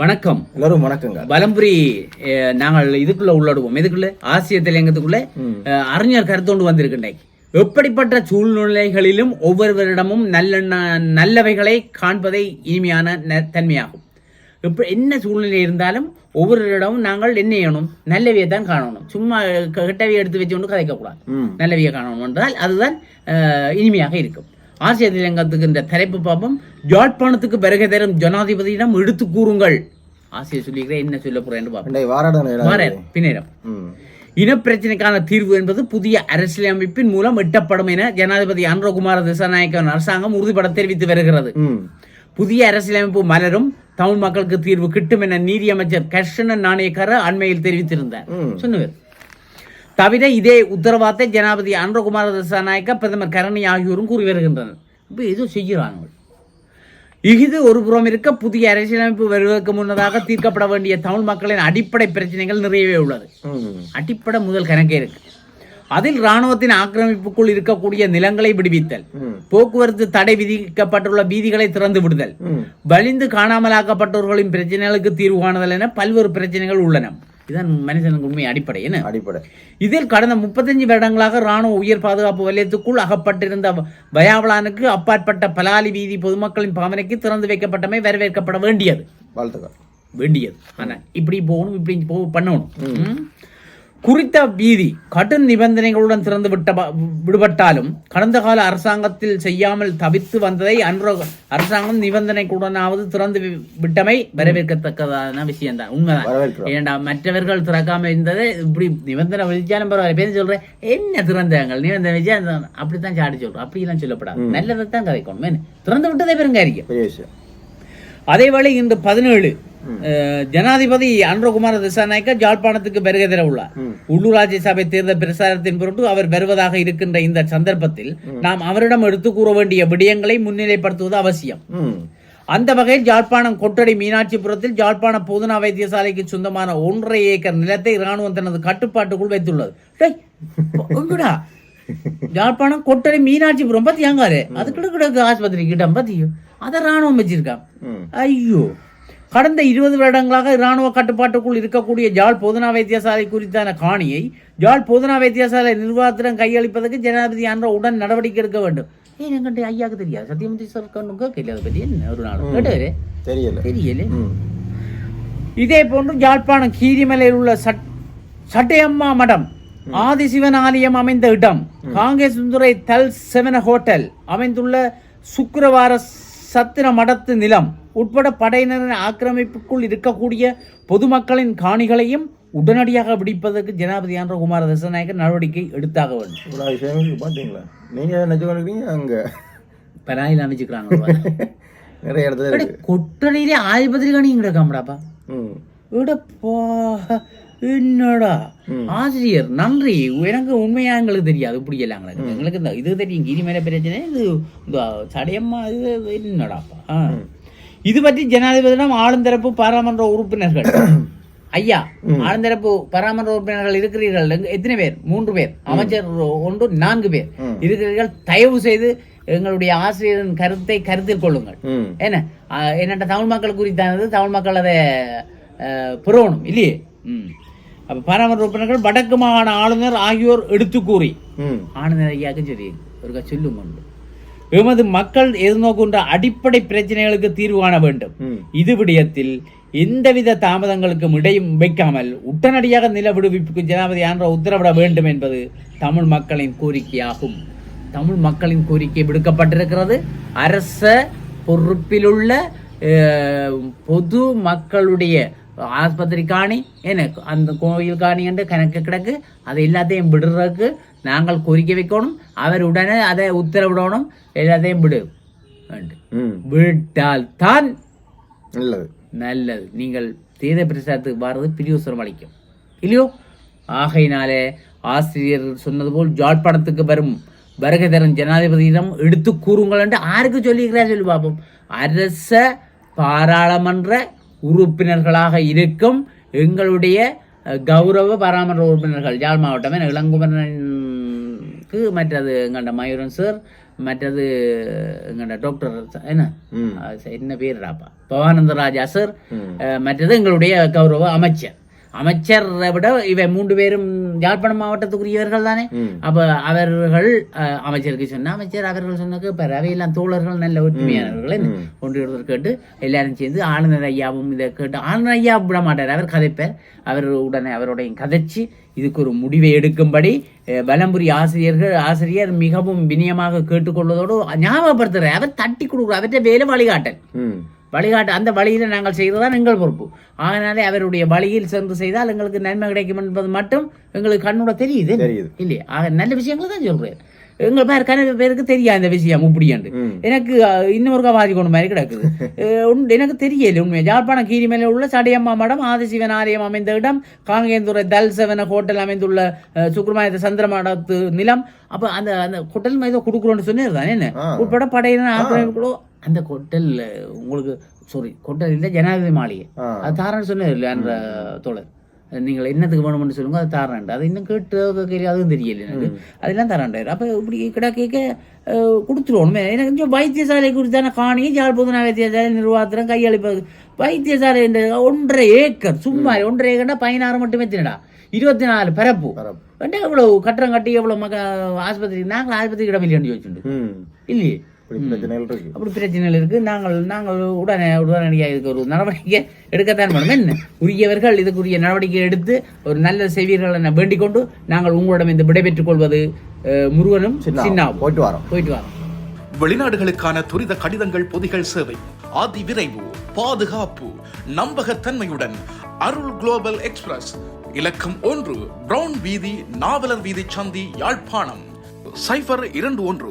வணக்கம். எல்லாரும் வணக்கங்க. பலம்புரி நாங்கள் இதுக்குள்ள உள்ளடுவோம். எதுக்குள்ள? ஆசிய தலையங்கத்துக்குள்ள அறிஞர் கருத்தோண்டு வந்திருக்கின்றேன் எப்படிப்பட்ட சூழ்நிலைகளிலும் ஒவ்வொருவரிடமும் நல்ல நல்லவைகளை காண்பதை இனிமையான தன்மையாகும். எப்ப என்ன சூழ்நிலை இருந்தாலும் ஒவ்வொருவரிடமும் நாங்கள் என்ன செய்யணும்? நல்லவையை தான் காணணும். சும்மா கெட்டவையை எடுத்து வச்சு கொண்டு கதைக்கக்கூடாது. நல்லவையை காணணும் என்றால் அதுதான் இனிமையாக இருக்கும். ஆசிய திலங்கத்துக்கு இந்த தலைப்பு பார்ப்போம். யாழ்ப்பாணத்துக்கு வருகை தரும் ஜனாதிபதியிடம் எடுத்து கூறுங்கள். ஆசிய சொல்லிக்கிறேன் என்ன சொல்ல போறேன் பார்ப்போம். பின்னேரம். இனப்பிரச்சனைக்கான தீர்வு என்பது புதிய அரசியலமைப்பின் மூலம் எட்டப்படும் என ஜனாதிபதி அன்ரகுமார திசாநாயக்கவின் அரசாங்கம் உறுதிபட தெரிவித்து வருகிறது. புதிய அரசியலமைப்பு மலரும் தமிழ் மக்களுக்கு தீர்வு கிட்டும் என நீதியமைச்சர் கர்ஷணன் நாணயக்கார அண்மையில் தெரிவித்திருந்தார். சொன்னவர் தவிர இதே உத்தரவாதத்தை ஜனாதிபதி அன்ரகுமார திசாநாயக்க பிரதமர் கரணி ஆகியோரும் கூறி வருகின்றனர். இப்போ ஏதோ செய்கிறாங்க. இஃது ஒரு புறம் இருக்க புதிய அரசியலமைப்பு வருவதற்கு முன்னதாக தீர்க்கப்பட வேண்டிய தமிழ் மக்களின் அடிப்படை பிரச்சனைகள் நிறையவே உள்ளது. அடிப்படை முதல் கணக்கே இருக்கு. அதில் ராணுவத்தின் ஆக்கிரமிப்புக்குள் இருக்கக்கூடிய நிலங்களை விடுவித்தல். போக்குவரத்து தடை விதிக்கப்பட்டுள்ள வீதிகளை திறந்து விடுதல் வலிந்து காணாமலாக்கப்பட்டவர்களின் பிரச்சனைகளுக்கு தீர்வு காணுதல் என பல்வேறு பிரச்சனைகள் உள்ளன. இதுதான் மனிதனுக்கு உண்மை அடிப்படை என்ன? அடிப்படை. இதில் கடந்த முப்பத்தஞ்சு வருடங்களாக ராணுவ உயர் பாதுகாப்பு வலயத்துக்குள் அகப்பட்டிருந்த பயாவலானுக்கு அப்பாற்பட்ட பலாலி வீதி பொதுமக்களின் பாவனைக்கு திறந்து வைக்கப்பட்டமை வரவேற்கப்பட வேண்டியது. வாழ்த்துக்கள். வேண்டியது. ஆனா இப்படி போகணும் இப்படி போ பண்ணணும்? குறித்த வீதி கடும் நிபந்தனைகளுடன் திறந்து விட்ட விடுபட்டாலும் கடந்த கால அரசாங்கத்தில் செய்யாமல் தவித்து வந்ததை அன்ற அரசாங்கம் நிபந்தனைகளுடனாவது திறந்து விட்டமை வரவேற்கத்தக்கதான விஷயம்தான். உண்மைதான். ஏண்டா மற்றவர்கள் திறக்காம இருந்தது இப்படி நிபந்தனை விதிச்சாலும் பரவாயில்ல. பேர் சொல்றேன் என்ன திறந்தாங்க நிபந்தனை வச்சா அப்படித்தான் சாடி சொல்றோம். அப்படிலாம் சொல்லப்படாது. நல்லதை தான் கதைக்கணும்? திறந்து விட்டதே பெருங்காரியம் விஷயம். அதேவேளை இன்று பதினேழு ஜனாதிபதி அன்றகுமார திசாநாயக்க ஜாழ்ப்பாணத்துக்கு வருகை உள்ளார். உள்ளூராட்சி சபை தேர்தல் பிரசாரத்தின் பொருட்டு அவர் வருவதாக இருக்கின்ற இந்த சந்தர்ப்பத்தில் நாம் அவரிடம் எடுத்து கூற வேண்டிய விடயங்களை முன்னிலைப்படுத்துவது அவசியம். அந்த வகையில் ஜாழ்ப்பாணம் கொட்டடை மீனாட்சிபுரத்தில் ஜாழ்ப்பாண போதனா வைத்தியசாலைக்கு சொந்தமான ஒன்றரை ஏக்கர் நிலத்தை இராணுவம் தனது கட்டுப்பாட்டுக்குள் வைத்துள்ளது. ஜாழ்ப்பாணம் கொட்டடை மீனாட்சிபுரம் பத்தியாங்காரு அதுக்குள்ள கிடக்கு ஆஸ்பத்திரி கிட்ட பத்தியோ? அதை ராணுவம் வச்சிருக்கான். ஐயோ. கடந்த இருபது வருடங்களாக இராணுவ கட்டுப்பாட்டுக்குள் இருக்கக்கூடிய ஜாழ் போதனா வைத்தியசாலை குறித்தான காணியை ஜாழ் போதனா வைத்தியசாலை நிர்வாகத்திடம் கையளிப்பதற்கு ஜனாதிபதி அன்ற உடன் நடவடிக்கை எடுக்க வேண்டும். ஏன் என்கிட்ட ஐயாவுக்கு தெரியாது. சத்தியமூர்த்தி சார் கேட்கல அதை என்ன ஒரு நாள்? கேட்டாரு தெரியல. தெரியல. இதே போன்று யாழ்ப்பாணம் கீரிமலையில் உள்ள சட் சட்டையம்மா மடம் ஆதிசிவன் ஆலயம் அமைந்த இடம் காங்கேசுந்துறை தல் செவன ஹோட்டல் அமைந்துள்ள சுக்கிரவார சத்திர மடத்து நிலம். உட்பட படையினரின் ஆக்கிரமிப்புக்குள் இருக்கக்கூடிய பொதுமக்களின் காணிகளையும் உடனடியாக விடிப்பதற்கு ஜனாதிபதி என்ற குமார தசநாயகர் நடவடிக்கை எடுத்தாக வேண்டும். பார்த்தீங்களா நீங்கள் நினச்சி கொண்டிருக்கீங்க? அங்கே. பராயில் அமைச்சுக்கிறாங்க நிறைய இடத்துல கொட்டடையிலே ஆதிபத்திரி காணியும் கிடக்காமடாப்பா ம். விடப்பா என்னடா. ஆசிரியர் நன்றி. எனக்கு உண்மையா எங்களுக்கு தெரியாது. இப்படி எல்லாம் எங்களுக்கு இந்த இது தெரியும். கிரி மேல பிரச்சனை இது சடையம்மா இது என்னடாப்பா. இது பற்றி ஜனாதிபதியிடம் ஆளுந்தரப்பு பாராளுமன்ற உறுப்பினர்கள். ஐயா ஆளுந்தரப்பு பாராளுமன்ற உறுப்பினர்கள் இருக்கிறீர்கள். எத்தனை பேர்? மூன்று பேர். அமைச்சர் ஒன்று நான்கு பேர். இருக்கிறீர்கள். தயவு செய்து எங்களுடைய ஆசிரியரின் கருத்தை கருத்தில் கொள்ளுங்கள். என்ன? என்னட்ட தமிழ் மக்கள் குறித்தானது? தமிழ் மக்கள் அதை புறவணும் இல்லையே? அப்போ பாராமன்ற உறுப்பினர்கள் வடக்கு மாகாண ஆளுநர் ஆகியோர் எடுத்து கூறி ஆளுநர் ஐயாக்கு சொல்லி ஒருக்கா சொல்லும் கொண்டு எமது மக்கள் எதிர்நோக்குகின்ற அடிப்படை பிரச்சனைகளுக்கு தீர்வு காண வேண்டும். இது விடயத்தில் எந்தவித தாமதங்களுக்கும் இடையும் வைக்காமல் உடனடியாக நில விடுவிப்புக்கு ஜனாதிபதி ஆன்ற உத்தரவிட வேண்டும் என்பது தமிழ் மக்களின் கோரிக்கையாகும். தமிழ் மக்களின் கோரிக்கை விடுக்கப்பட்டிருக்கிறது. அரச பொறுப்பிலுள்ள பொது மக்களுடைய ஆஸ்பத்திரி காணி எனக்கு அந்த கோயில் காணி என்று கணக்கு கிடக்கு. அதை எல்லாத்தையும் விடுறதுக்கு நாங்கள் கோரிக்கை வைக்கணும். அவர் உடனே அதை உத்தரவிடணும். எல்லாத்தையும் விடு. விட்டால் தான் நல்லது. நல்லது. நீங்கள் தேர்தல் பிரச்சாரத்துக்கு வர்றது பிரியோசரம் அளிக்கும். இல்லையோ? ஆகையினாலே ஆசிரியர் சொன்னது போல் ஜாழ்ப்பாணத்துக்கு வரும். வருகை தரும் ஜனாதிபதியிடம் எடுத்து கூறுங்கள் என்று யாருக்கு சொல்லியிருக்கிறார் சொல்லி பார்ப்போம் அரச பாராளுமன்ற உறுப்பினர்களாக இருக்கும் எங்களுடைய கௌரவ பாராளுமன்ற உறுப்பினர்கள் யாழ் மாவட்டம் என இளங்குமரனுக்கு மற்றது எங்கள்ட மயூரன் சார் மற்றது எங்கள்ட டாக்டர் என்ன? என்ன பேருடாப்பா? பவானந்த ராஜா சார். மற்றது எங்களுடைய கௌரவ அமைச்சர். அமைச்சரை விட இவை மூன்று பேரும் யாழ்ப்பாணம் மாவட்டத்துக்குரியவர்கள் தானே அப்ப அவர்கள் அமைச்சருக்கு சொன்ன அமைச்சர் அவர்கள் சொன்னக்கு இப்ப அவையெல்லாம் தோழர்கள் நல்ல ஒற்றுமையானவர்கள் ஒருத்தர் கேட்டு எல்லாரும் சேர்ந்து ஆளுநர் ஐயாவும் இதை கேட்டு ஆளுநர் ஐயா விட மாட்டார். அவர் கதைப்பார். அவர் உடனே அவருடைய கதைச்சு இதுக்கு ஒரு முடிவை எடுக்கும்படி அஹ், வலம்புரி ஆசிரியர்கள் ஆசிரியர் மிகவும் வினயமாக கேட்டுக்கொள்வதோடு ஞாபகப்படுத்துறார். அவர் தட்டி கொடுக்குறார். அவர்கிட்ட வேலை வழிகாட்டல் வழிகாட்டு அந்த வழியில் நாங்கள் செய்வதுதான் எங்கள் பொறுப்பு. அதனாலே அவருடைய வழியில் சென்று செய்தால் எங்களுக்கு நன்மை கிடைக்கும் என்பது மட்டும் எங்களுக்கு கண்ணோட தெரியுது. இல்லையா? ஆக நல்ல விஷயங்கள் தான் சொல்றேன். எங்கள் பேர் கணக்கு பேருக்கு தெரியாது இந்த விஷயம் இப்படியாண்டு. எனக்கு இன்னொருக்கா வாதி கொண்டு மாதிரி கிடக்குது. எனக்கு தெரியல உண்மை யாழ்ப்பாணம் கீரிமேல உள்ள சடையம்மா மடம் ஆதிசிவன் ஆலயம் அமைந்த இடம் காங்கேந்துறை தல்சவன ஹோட்டல் அமைந்துள்ள அஹ், சுக்கிரமாயத்த சந்திரமடத்து நிலம். அப்ப அந்த அந்த ஹோட்டல் ஏதோ கொடுக்குறோன்னு சொன்னது தானே என்ன. உட்பட படையினர் அந்த கொட்டல் உங்களுக்கு சாரி கொட்டல் இல்லை ஜனாதிபதி மாளிகை. அது தாரன்னு சொன்னது அந்த தோழர்? நீங்கள் என்னத்துக்கு வேணும்னு சொல்லுங்க அது தாரண்டு அது இன்னும் கேட்டு கேட்கல அதுவும் தெரியல எனக்கு. அதெல்லாம் தராண்டாரு அப்போ இப்படி கிடா கேட்க கொடுத்துருவோம். எனக்கு கொஞ்சம் வைத்தியசாலை குறித்தான காணி ஜாழ்போதனா வைத்தியசாலை நிர்வாகத்திலும் கையளிப்பது வைத்தியசாலை என்ற ஒன்றரை ஏக்கர் சும்மா ஒன்றரை ஏக்கர்னா பதினாறு மட்டுமே தினடா. இருபத்தி நாலு பரப்பு. பரப்பு. வந்து எவ்வளவு கட்டடம் கட்டி எவ்வளவு மக்க ஆஸ்பத்திரி நாங்கள் ஆஸ்பத்திரி இடமில்லைன்னு யோசிச்சுண்டு ம். இல்லையே? பிரச்சனைகள் இருக்கு. அப்படி பிரச்சனைகள் இருக்கு. நாங்கள் நாங்கள் உடனே உடனடியாக இதுக்கு ஒரு நடவடிக்கை எடுக்கத்தான் வேணும். என்ன? உரியவர்கள் இதுக்குரிய நடவடிக்கை எடுத்து ஒரு நல்ல செய்வீர்கள் என வேண்டிக் கொண்டு நாங்கள் உங்களிடம் இந்த விடைபெற்றுக் கொள்வது முருகனும் சின்ன போயிட்டு வரோம். போயிட்டு வரோம். வெளிநாடுகளுக்கான துரித கடிதங்கள் பொதிகள் சேவை. அதி விரைவு பாதுகாப்பு நம்பகத்தன்மையுடன் அருள் குளோபல் எக்ஸ்பிரஸ். இலக்கம் ஒன்று பிரவுன் வீதி நாவலர் வீதி சந்தி யாழ்ப்பாணம். சைபர் இரண்டு ஒன்று